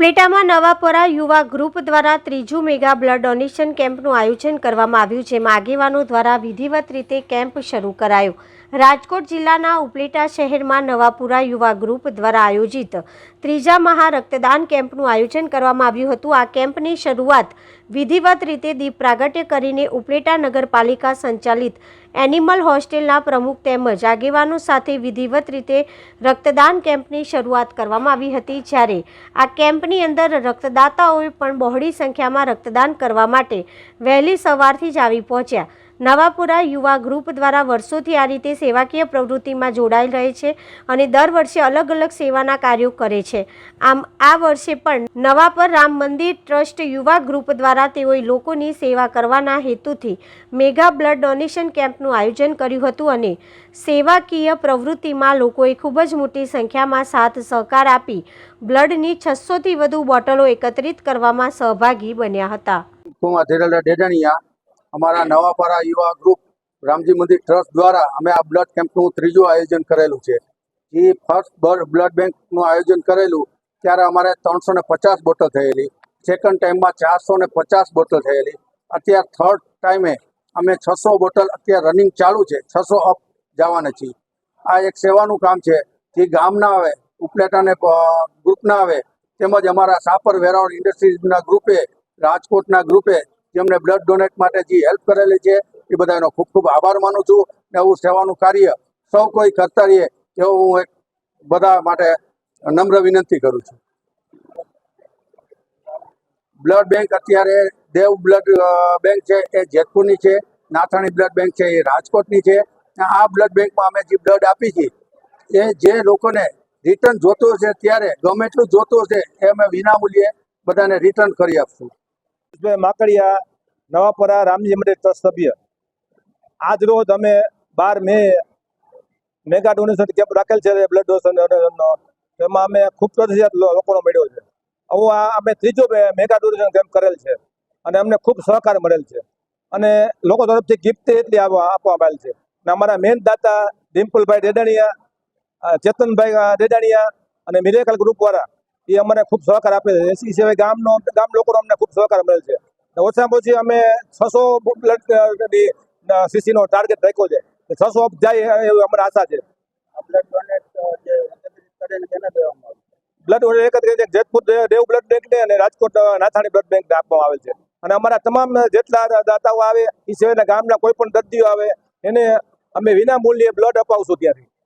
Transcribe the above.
ઉપલેટામાં નવાપરા યુવા ગ્રુપ દ્વારા ત્રીજું મેગા બ્લડ ડોનેશન કેમ્પનું આયોજન કરવામાં આવ્યું જેમાં આગેવાનો દ્વારા વિધિવત રીતે કેમ્પ શરૂ કરાયો. રાજકોટ જિલ્લાના ઉપલેટા શહેરમાં નવાપુરા યુવા ગ્રુપ દ્વારા આયોજિત ત્રીજા મહા રક્તદાન કેમ્પનું આયોજન કરવામાં આવ્યું હતું. આ કેમ્પની શરૂઆત વિધિવત રીતે દીપ પ્રાગટ્ય કરીને ઉપલેટા નગરપાલિકા સંચાલિત એનિમલ હોસ્ટેલના પ્રમુખ તેમજ આગેવાનો સાથે વિધિવત રીતે રક્તદાન કેમ્પની શરૂઆત કરવામાં આવી હતી. જ્યારે આ કેમ્પની અંદર રક્તદાતાઓએ પણ બહોળી સંખ્યામાં રક્તદાન કરવા માટે વહેલી સવારથી જ આવી પહોંચ્યા. નવાપુરા યુવા ગ્રુપ દ્વારા વર્ષોથી આ રીતે સેવાકીય પ્રવૃત્તિમાં જોડાયેલ રહે છે અને દર વર્ષે અલગ અલગ સેવાના કાર્યો કરે છે. આમ, આ વર્ષે પણ નવાપર રામ મંદિર ટ્રસ્ટ યુવા ગ્રુપ દ્વારા તેઓએ લોકોની સેવા કરવાના હેતુથી મેગા બ્લડ ડોનેશન કેમ્પનું આયોજન કર્યું હતું અને સેવાકીય પ્રવૃત્તિમાં લોકોએ ખૂબ જ મોટી સંખ્યામાં સાથ સહકાર આપી બ્લડની છસોથી વધુ બોટલો એકત્રિત કરવામાં સહભાગી બન્યા હતા. અમારા નવાપારા યુવા ગ્રુપ રામજી મંદિર ટ્રસ્ટ દ્વારા અમે આ બ્લડ કેમ્પનું ત્રીજું આયોજન કરેલું છે. એ ફર્સ્ટ બ્લડ બેંકનું આયોજન કરેલું ત્યારે અમારે ત્રણસો ને પચાસ બોટલ થયેલી. સેકન્ડ ટાઈમમાં ચારસો ને પચાસ બોટલ થયેલી. અત્યારે થર્ડ ટાઈમે અમે છસો બોટલ અત્યારે રનિંગ ચાલુ છે. છસો અપ જવાના છીએ. આ એક સેવાનું કામ છે. જે ગામના આવે ઉપલેટાને ગ્રુપના આવે, તેમજ અમારા સાપર વેરાવળ ઇન્ડસ્ટ્રીઝના ગ્રુપે, રાજકોટના ગ્રુપે જેમને બ્લડ ડોનેટ માટે જે હેલ્પ કરેલી છે, એ બધાનો ખૂબ ખૂબ આભાર માનું છું ને આવું સેવાનું કાર્ય સૌ કોઈ કરતા રહીએ એવું હું એક બધા માટે નમ્ર વિનંતી કરું છું. બ્લડ બેંક અત્યારે દેવ બ્લડ બેંક છે, એ જેતપુરની છે, નાથાણી બ્લડ બેંક છે, એ રાજકોટની છે. આ બ્લડ બેંકમાં અમે જે બ્લડ આપી છે, એ જે લોકોને રિટર્ન જોતું હશે ત્યારે ગમે એટલું જોતું હશે એ અમે વિનામૂલ્યે બધાને રિટર્ન કરી આપશું. માકડિયા, નવાપરા રામજી મંદિર ટ્રસ્ટ સભ્ય. આજ રોજ અમે બાર મે મેગા ડોનેશન કેમ્પ રાખેલ છે, બ્લડ ડોનેશનનો એમાં અમે ખૂબ પ્રતિસાદ લોકોનો મળ્યો છે. આવું આ અમે ત્રીજો મેગા ડોનેશન કેમ્પ કરેલ છે અને અમને ખૂબ સહકાર મળેલ છે. અને લોકો તરફથી ગિફ્ટ એટલી આપવા આપવામાં આવેલ છે. અને અમારા મેન દાતા ડિમ્પલભાઈ ડેડાણીયા ચેતનભાઈ ડેડાણીયા અને મિરેકલ ગ્રુપ વાળા એ અમને ખૂબ સહકાર આપે છે. એસી સિવાય ગામનો ગામ લોકોનો અમને ખૂબ સહકાર મળે છે. ઓછામાં ઓછી અમે છસો બ્લડ સીસીનો ટાર્ગેટ રાખ્યો છે. છસો અપ જાય એવી અમારી આશા છે. બ્લડ ડોનેટ બ્લડ એકત્રિત જેતપુર દેવ બ્લડ બેંક ને અને રાજકોટ નાથાણી બ્લડ બેંકને આપવામાં આવે છે. અને અમારા તમામ જેટલા દાતાઓ આવે એ સિવાયના ગામના કોઈ પણ દર્દીઓ આવે એને અમે વિના મૂલ્યે બ્લડ અપાવશું ત્યાંથી.